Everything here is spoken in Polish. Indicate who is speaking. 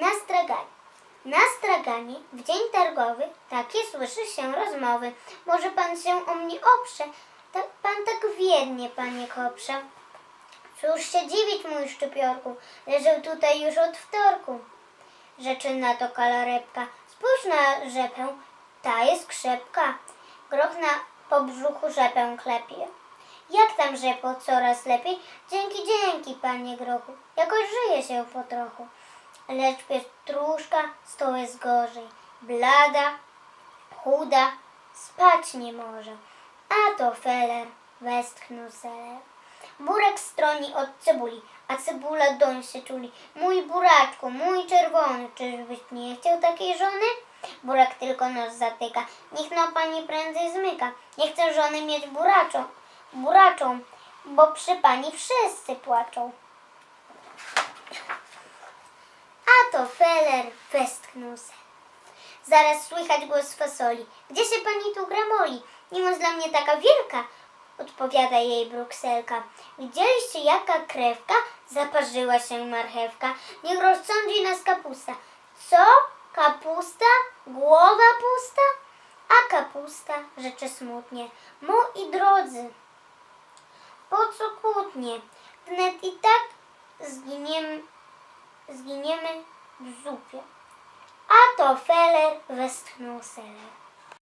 Speaker 1: Na straganie. Na straganie w dzień targowy takie słyszy się rozmowy. Może pan się o mnie oprze? Tak, pan tak wiernie, panie koprze. Cóż się dziwić, mój szczypiorku, leżę tutaj już od wtorku. Rzeczy na to kalarebka, spójrz na rzepę, ta jest krzepka. Groch na po brzuchu rzepę klepie. Jak tam rzepo, coraz lepiej? Dzięki, dzięki, panie grochu, jakoś żyje się po trochu. Lecz pietruszka z to jest gorzej. Blada, chuda, spać nie może. A to feler, westchnął seler. Burek stroni od cebuli, a cebula doń się czuli. Mój buraczku, mój czerwony, czyżbyś nie chciał takiej żony? Burek tylko nos zatyka. Niech no pani prędzej zmyka. Nie chcę żony mieć buraczą, buraczą, bo przy pani wszyscy płaczą. Feler, westchnął. Zaraz słychać głos fasoli. Gdzie się pani tu gramoli? Jest dla mnie taka wielka, odpowiada jej Brukselka. Widzieliście jaka krewka? Zaparzyła się marchewka. Niech rozsądzi nas kapusta. Co? Kapusta? Głowa pusta? A kapusta rzeczy smutnie. Moi drodzy, po co kłótnie? Wnet i tak zginiemy, zginiemy w zupie. A to feler westchnął seler.